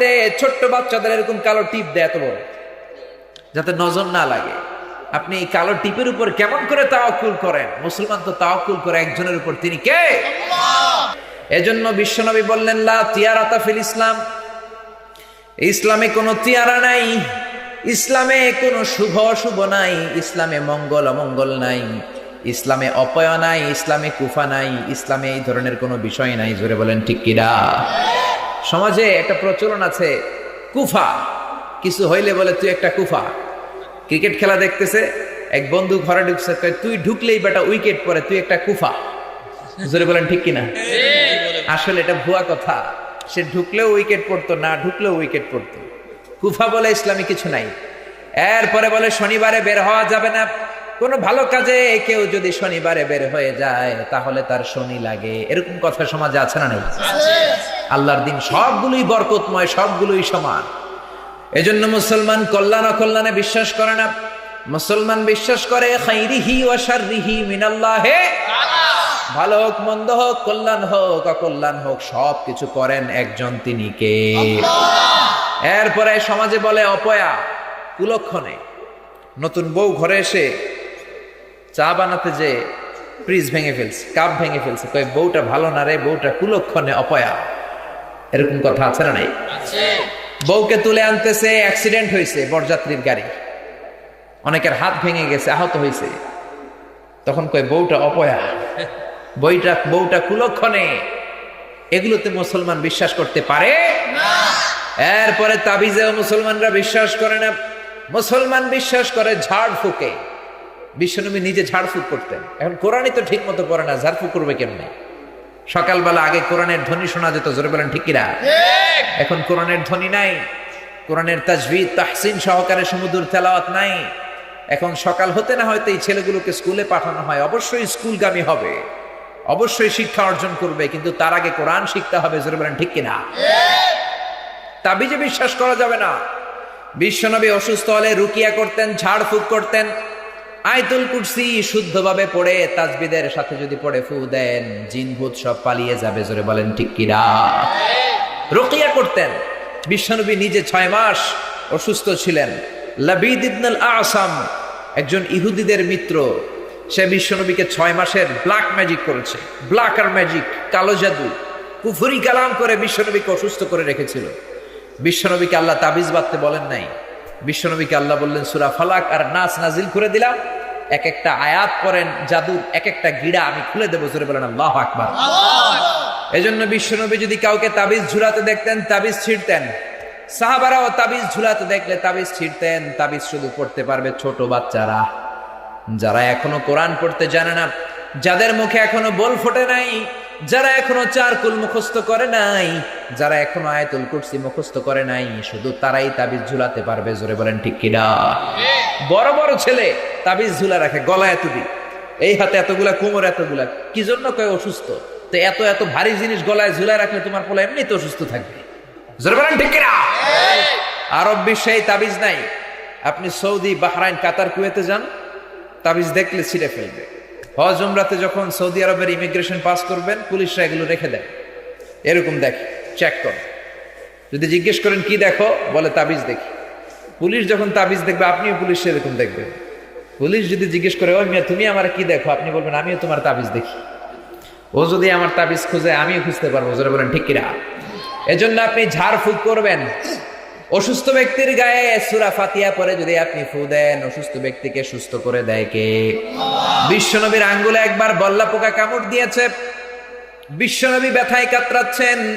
মধ্যে ছোট্ট বাচ্চাদের এরকম কালো টিপ দেয় এত বড়। যাতে নজর না লাগে। আপনি এই কালো টিপের উপর কেমন করে তাওয়াক্কুল করেন? মুসলমান তো তাওয়াক্কুল করে একজনের উপর। তিনি কে? এজন্য বিশ্বনবী বললেন লা তিয়ারাতা ফিল ইসলাম। ইসলামে কোনো তিয়ারা নাই। ইসলামে কোনো শুভ অশুভ নাই। ইসলামে মঙ্গল অমঙ্গল নাই। ইসলামে অপয় নাই। ইসলামে কুফা নাই। ইসলামে এই ধরনের কোনো বিষয় নাই। জোরে বলেন ঠিক কিরা সমাজে একটা প্রচলন আছে, কুফা। কিছু হইলে বলে, তুই একটা কুফা। ক্রিকেট খেলা দেখতেছে, এক বন্ধু ঘরে ঢুকছে তুই ঢুকলেই বেটা উইকেট পরে তুই একটা কুফা। জোরে বলেন, ঠিক কিনা? আসলে এটা ভুয়া কথা। সে ঢুকলেও উইকেট পড়তো, না ঢুকলেও উইকেট পড়তো। কুফা বলে ইসলামী কিছু নাই। এরপরে বলে, শনিবারে বের হওয়া যাবে না। কোনো ভালো কাজে কেউ যদি শনিবারে বের হয়ে যায়, তাহলে তার শনি লাগে। এরকম কথা সমাজে আছে না নেই? আল্লাহর দিন সবগুলোই বরকতময়, সবগুলোই সমান। এজন্য মুসলমান কল্যাণ অকল্যাণে বিশ্বাস করে না। মুসলমান বিশ্বাস করে ভালো হোক, মন্দ হোক, কল্যাণ হোক, অকল্যাণ হোক সব কিছু করেন একজন তিনি কে? এরপরে সমাজে বলে, অপয়া, কুলক্ষণে। নতুন বউ ঘরে এসে চা বানাতে যে ফ্রিজ ভেঙে ফেলছে, কাপ ভেঙে ফেলছে, কয়, বউটা ভালো না রে, বউটা কুলক্ষণে অপয়া। এরকম কথা আছে না নাই? বউকে তুলে আনতেছে অ্যাক্সিডেন্ট হয়েছে বরযাত্রীর গাড়ি। অনেকের হাত ভেঙে গেছে আহত হয়েছে তখন কয় বউটা অপয়া। বইটা বউটা কুলক্ষণে। এগুলোতে মুসলমান বিশ্বাস করতে পারে? এরপরে তাবিজেও মুসলমানরা বিশ্বাস করে না। মুসলমান বিশ্বাস করে ঝাড় ফুকে। বিশ্বনবী নিজে ঝাড়ফুঁক করতেন। এখন কোরআনই তো ঠিক মতো পড়ে না ঝাড়ফুঁক করবে কেমনে? সকালবেলা আগে কোরআনের ধ্বনি শোনা যেত জোরে বলেন ঠিক কিনা? এখন কোরআনের ধ্বনি নাই কোরআনের তাজভিদ তাহসিন সহকারে সমুদ্র তেলাওয়াত নাই। এখন সকাল হতে না হয়তো এই ছেলেগুলোকে স্কুলে পাঠানো হয়। অবশ্যই স্কুলগামী হবে অবশ্যই শিক্ষা অর্জন করবে কিন্তু তার আগে কোরআন শিখতে হবে জোরে বলেন ঠিক কিনা? তাবিজে বিশ্বাস করা যাবে না। বিশ্বনবী অসুস্থ হলে রুকিয়া করতেন ঝাড়ফুঁক করতেন আয়তুল কুরসি শুদ্ধভাবে পড়ে, তাজবিদের সাথে যদি পড়ে, ফু দেন জিন ভূত সব পালিয়ে যাবে, জোরে বলেন ঠিক কিনা? রুকিয়া করতেন। বিশ্বনবী নিজে ছয় মাস অসুস্থ ছিলেন। লাবিদ আসাম, একজন ইহুদিদের মিত্র, সে বিশ্বনবীকে ছয় মাসের ব্ল্যাক ম্যাজিক করেছে। ব্ল্যাক আর ম্যাজিক কালো জাদু, কুফুরি কালাম করে বিশ্বনবীকে অসুস্থ করে রেখেছিল। বিশ্বনবীকে আল্লাহ তাবিজ বাঁধতে বলেন নাই। বিশ্বনবীকে আল্লাহ বললেন, সুরা ফালাক আর নাচ নাজিল করে দিলাম। এক একটা আয়াত করেন জাদুর এক একটা গিড়া আমি খুলে দেবো, জোরে বলেন আল্লাহ আকবার। এজন্য বিশ্বনবী যদি কাউকে তাবিজ ঝুলাতে দেখতেন, তাবিজ ছিঁড়তেন। সাহাবারাও তাবিজ ঝুলাতে দেখলে তাবিজ ছিঁড়তেন, তাবিজ শুধু পড়তে পারবে ছোট বাচ্চারা। যারা এখনও কোরআন পড়তে জানে না, যাদের মুখে এখনও বল ফোটে নাই যারা এখনও চার কুল মুখস্থ করে নাই, যারা এখনও আয়াতুল কুরসি মুখস্থ করে নাই, শুধু তারাই তাবিজ ঝুলাতে পারবে, জোরে বলেন ঠিক কিনা বড় বড় ছেলে তাবিজ ঝুলা রাখে গলা এতদিন এই হাতে এতগুলা কোমর এতগুলা, কি জন্য কয় অসুস্থ? তো এত এত ভারী জিনিস গলায় ঝুলায় রাখলে তোমার পোলা এমনি তো অসুস্থ থাকবে। জোরে বলেন ঠিক কিনা আরব বিশ্বে তাবিজ নাই। আপনি সৌদি, বাহরাইন, কাতার, কুয়েতে যান, তাবিজ দেখলে ছিঁড়ে ফেলবে। হজ উমরাতে যখন সৌদি আরবের ইমিগ্রেশন পাস করবেন, পুলিশরা এগুলো রেখে দেয়। এরকম দেখে চেক করে। যদি জিজ্ঞেস করেন, কি দেখো? বলে, তাবিজ দেখি। পুলিশ যখন তাবিজ দেখবে, আপনিও পুলিশ এরকম দেখবেন। পুলিশ যদি জিজ্ঞেস করে, ওই মিয়া, তুমি আমার কি দেখো? আপনি বলবেন, আমিও তোমার তাবিজ দেখি। ও যদি আমার তাবিজ খুঁজে, আমিও খুঁজতে পারব। জোরে বলেন, ঠিক কিনা? এজন্য আপনি ঝাড়ফুঁক করবেন। অসুস্থ ব্যক্তির গায়ে সুরা ফাতিয়া পরে যদি আপনি ফু দেন, অসুস্থ ব্যক্তিকে সুস্থ করে দেয় কে? বিশ্বনবীর আঙ্গুলে একবার বল্লা পোকা কামড় দিয়েছে। বিশ্বনবী ব্যথায় কাতরাচ্ছেন।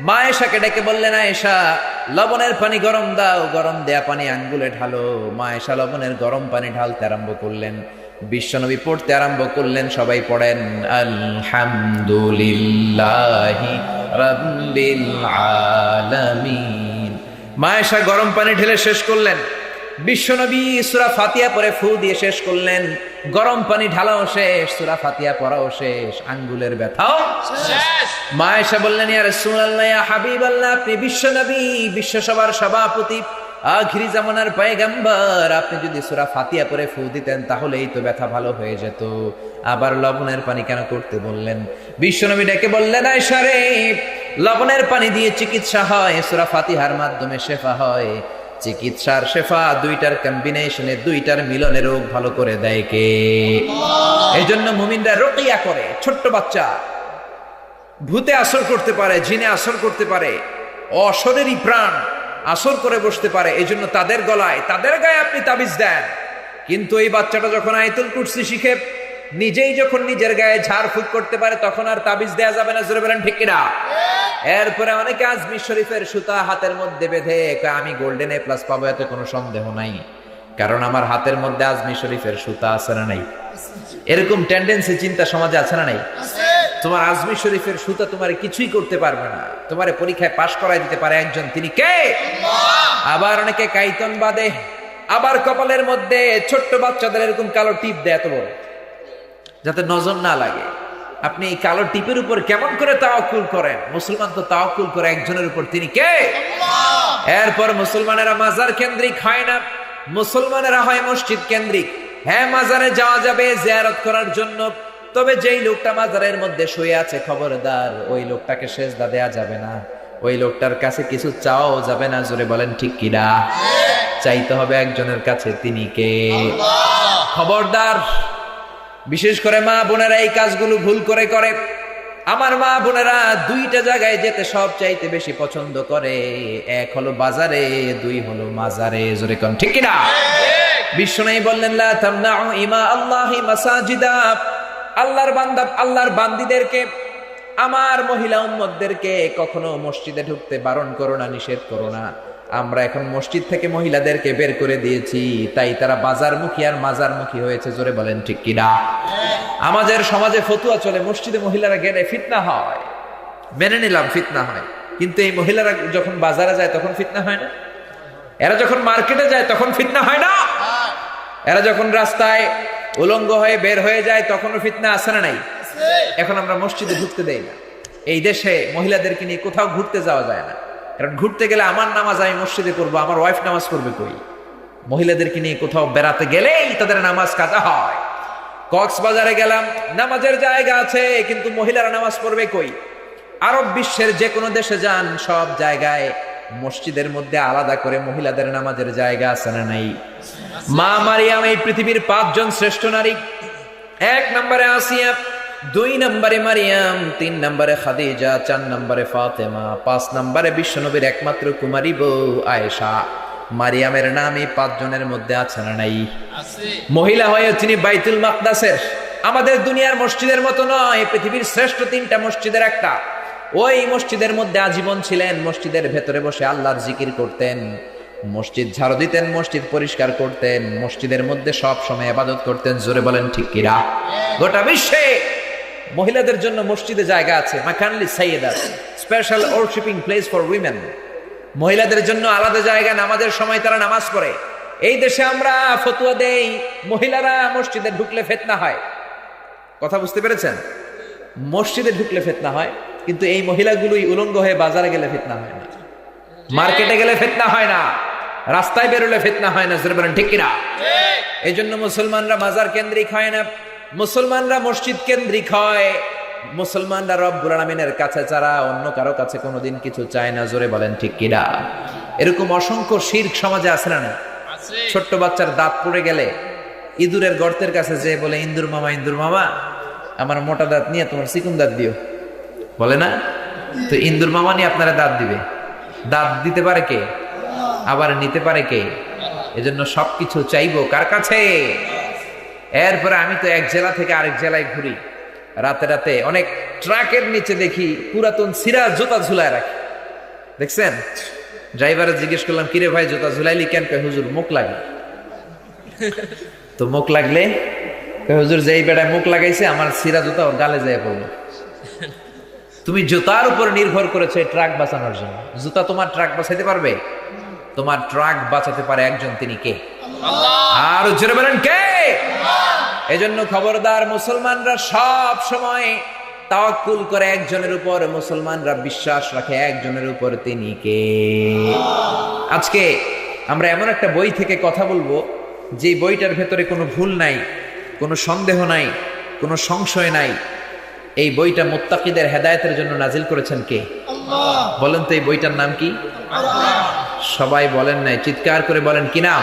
মা এসাকে ডেকে বললেন, আয়েশা, লবণের পানি গরম দাও, গরম দেয়া পানি আঙ্গুলে ঢালো। মা এসা লবণের গরম পানি ঢালতে আরম্ভ করলেন। বিশ্বনবী পড়তে আরম্ভ করলেন, সবাই পড়েন, আলহামদুলিল্লাহি রাব্বিল আলামিন। মায়েশা গরম পানি ঢেলে শেষ করলেন। বিশ্বনবী সুরা ফাতিয়া পরে ফু দিয়ে শেষ করলেন। গরম পানি ঢালাও শেষ সুরা ফাতিয়া পরাও শেষ আঙ্গুলের ব্যথাও মায়েশা বললেন ইয়া রাসূলুল্লাহ ইয়া হাবিবাল্লাহ আপনি বিশ্বনবী বিশ্বসভার সভাপতি আখিরি জামানার পয়গাম্বার। আপনি যদি সুরা ফাতিয়া পরে ফু দিতেন তাহলেই তো ব্যথা ভালো হয়ে যেত। আবার লবণের পানি কেন করতে বললেন? বিশ্বনবী ডেকে বললেন আয়সা রে লবণের পানি দিয়ে চিকিৎসা হয় সুরা ফাতিহার মাধ্যমে শেফা হয়। চিকিৎসার শেফা দুইটার কম্বিনেশনে দুইটার মিলনে রোগ ভালো করে দেয় কে? এই জন্য মুমিনরা রোকিয়া করে ছোট্ট বাচ্চা। ভূতে আসর করতে পারে জিনে আসর করতে পারে অসরেরই প্রাণ আসর করে বসতে পারে এই জন্য তাদের গলায় তাদের গায়ে আপনি তাবিজ দেন। কিন্তু এই বাচ্চাটা যখন আয়তুল কুরসি শিখে নিজেই যখন নিজের গায়ে ঝাড় ফুক করতে পারে, তখন আর তাবিজ দেয়া যাবে না। জোরে বলেন, ঠিক কিনা? এরপরে অনেকে আজমি শরীফের সুতা হাতের মধ্যে বেঁধে আমি গোল্ডেন এ প্লাস পাবো, এতে কোনো সন্দেহ নাই। কারণ আমার হাতের মধ্যে আজমি শরীফের সুতা আছে না নাই? এরকম টেন্ডেন্সি চিন্তা সমাজে আছে না নাই? তোমার আজমি শরীফের সুতা তোমার কিছুই করতে পারবে না। তোমার পরীক্ষায় পাশ করাই দিতে পারে একজন। তিনি কে? আবার অনেকে কাইতন বাদে, আবার কপালের মধ্যে ছোট্ট বাচ্চাদের এরকম কালো টিপ দেয়, এত বড়। যাতে নজর না লাগে। আপনি এই কালো টিপের উপর কেমন করে তাওয়াক্কুল করেন? মুসলমান তো তাওয়াক্কুল করে একজনের উপর। তিনি কে? এরপর মুসলমানেরা মাজার কেন্দ্রিক হয় না। মুসলমানেরা হয় মসজিদ কেন্দ্রিক। হ্যাঁ মাজারে যাওয়া যাবে জিয়ারত করার জন্য। তবে যেই লোকটা মাজারের মধ্যে শুয়ে আছে খবরদার ওই লোকটাকে সেজদা দেয়া যাবে না। ওই লোকটার কাছে কিছু চাওয়াও যাবে না। জোরে বলেন ঠিক কিনা চাইতে হবে একজনের কাছে তিনি কে? খবরদার বিশেষ করে মা বোনেরা এই কাজগুলো ভুল করে করে। আমার মা বোনেরা দুইটা জায়গায় যেতে সব চাইতে বেশি পছন্দ করে। এক হলো বাজারে, দুই হলো মাজারে। জোরে কন, ঠিক কিনা? বিশ্ব নাই বললেন ইমা আল্লাহি মাসাজিদা। আল্লাহর বান্দা, আল্লাহর বান্দিদেরকে, আমার মহিলা উম্মতদেরকে কখনো মসজিদে ঢুকতে বারণ করো না, নিষেধ করো না। আমরা এখন মসজিদ থেকে মহিলাদেরকে বের করে দিয়েছি, তাই তারা বাজারমুখী আর মাজারমুখী হয়েছে, জোরে বলেন ঠিক কিনা? আমাদের সমাজে ফতুয়া চলে, মসজিদে মহিলারা গেলে ফিতনা হয়। মেনে নিলাম ফিতনা হয়। কিন্তু এই মহিলারা যখন বাজারে যায়, তখন ফিতনা হয় না? এরা যখন মার্কেটে যায়, তখন ফিতনা হয় না? এরা যখন রাস্তায় উলঙ্গ হয়ে বের হয়ে যায়, তখনও ফিতনা আসে না নাই? এখন আমরা মসজিদে ঢুকতে দেই না। এই দেশে মহিলাদেরকে নিয়ে কোথাও ঘুরতে যাওয়া যায় না। কারণ ঘুরতে গেলে আমার নামাজ আমি মসজিদে করব আমার ওয়াইফ নামাজ করবে কই? মহিলাদেরকে নিয়ে কোথাও বেড়াতে গেলেই তাদের নামাজ কাজা হয়। কক্সবাজারে গেলাম, নামাজের জায়গা আছে, কিন্তু মহিলারা নামাজ পড়বে কই? আরব বিশ্বের যে কোনো দেশে যান, সব জায়গায় মসজিদের মধ্যে আলাদা করে মহিলাদের নামাজের জায়গা আছে না নাই? মা মারিয়াম এই পৃথিবীর পাঁচজন শ্রেষ্ঠ নারী। এক নম্বরে আসিয়া দুই নম্বরে মারিয়াম তিন নম্বরে খাদিজা চার নম্বরে ফাতেমা পাঁচ নম্বরে বিশ্বনবীর একমাত্র কুমারী বউ আয়েশা। মারিয়ামের নাম এই পাঁচজনের মধ্যে আছে না নাই? মহিলা হয়ে তিনি বাইতুল মাকদাসের। আমাদের দুনিয়ার মসজিদের মতো নয় পৃথিবীর শ্রেষ্ঠ তিনটা মসজিদের একটা। ওই মসজিদের মধ্যে আজীবন ছিলেন মসজিদের ভেতরে বসে আল্লাহর জিকির করতেন। মসজিদ ঝাড়ু দিতেন মসজিদ পরিষ্কার করতেন মসজিদের মধ্যে সব সময় আবাদত করতেন জোরে বলেন ঠিক কিরা গোটা বিশ্বে মহিলাদের জন্য মসজিদে জায়গা আছে মাকানলি Sayeda special worshipping place for women মহিলাদের জন্য আলাদা জায়গা নামাজের সময় তারা নামাজ পড়ে। এই দেশে আমরা ফতুয়া দেই মহিলারা মসজিদে ঢুকলে ফেতনা হয়। কথা বুঝতে পেরেছেন? মসজিদে ঢুকলে ফেতনা হয় কিন্তু এই মহিলাগুলোই উলঙ্গ হয়ে বাজারে গেলে ফেতনা হয় না। মার্কেটে গেলে ফেতনা হয় না। রাস্তায় বেরোলে ফেতনা হয় না বলেন ঠিক কিনা? এই জন্য মুসলমানরা মাজার কেন্দ্রিক হয় না। মুসলমানরা মসজিদ কেন্দ্রিক হয়। মুসলমানরা রব্বুল আলামিনের কাছে ছাড়া অন্য কারও কাছে কোনোদিন কিছু চায় না জোরে বলেন ঠিক কিনা এরকম অসংখ্য শির্ক সমাজে আছে না না? ছোট্ট বাচ্চার দাঁত পড়ে গেলে ইঁদুরের গর্তের কাছে যে বলে ইন্দুর মামা ইন্দুর মামা আমার মোটা দাঁত নিয়ে তোমার চিকুন দাঁত দিও। বলে না? তো ইন্দুর মামা নিয়ে আপনারা দাঁত দিবে। দাঁত দিতে পারে কে? আবার নিতে পারে কে? এজন্য সবকিছু চাইব কার কাছে? এরপরে আমি তো এক জেলা থেকে আরেক জেলায় ঘুরি। রাতে রাতে অনেক ট্রাকের নিচে দেখি পুরাতন সিরা জুতা ঝুলায় রাখি। দেখছেন? ড্রাইভারে জিজ্ঞেস করলাম, কিরে ভাই, জুতা ঝুলাইলি কেন? কয়, হুজুর, মুখ লাগে তো মুখ লাগলে? হুজুর, যেই বেড়ায় মুখ লাগাইছে, আমার সিরা জুতা গালে যায় পড়ল। তুমি জুতার উপর নির্ভর করেছে ট্রাক বাঁচানোর জন্য। জুতা তোমার ট্রাক বাঁচাইতে পারবে? তোমার ট্রাক বাঁচাতে পারে একজন, তিনি কে? আর জোরে বলেন কে? এজন্য খবরদার মুসলমানরা সব সময় তাওয়াক্কুল করে একজনের উপর মুসলমানরা বিশ্বাস রাখে একজনের উপর তিনি কে? আজকে আমরা এমন একটা বই থেকে কথা বলব যে বইটার ভেতরে কোনো ভুল নাই কোনো সন্দেহ নাই কোনো সংশয় নাই। এই বইটা মুত্তাকিদের হেদায়েতের জন্য নাজিল করেছেন কে? বলেন তো এই বইটার নাম কি? সবাই বলেন নাই চিৎকার করে বলেন কি নাম?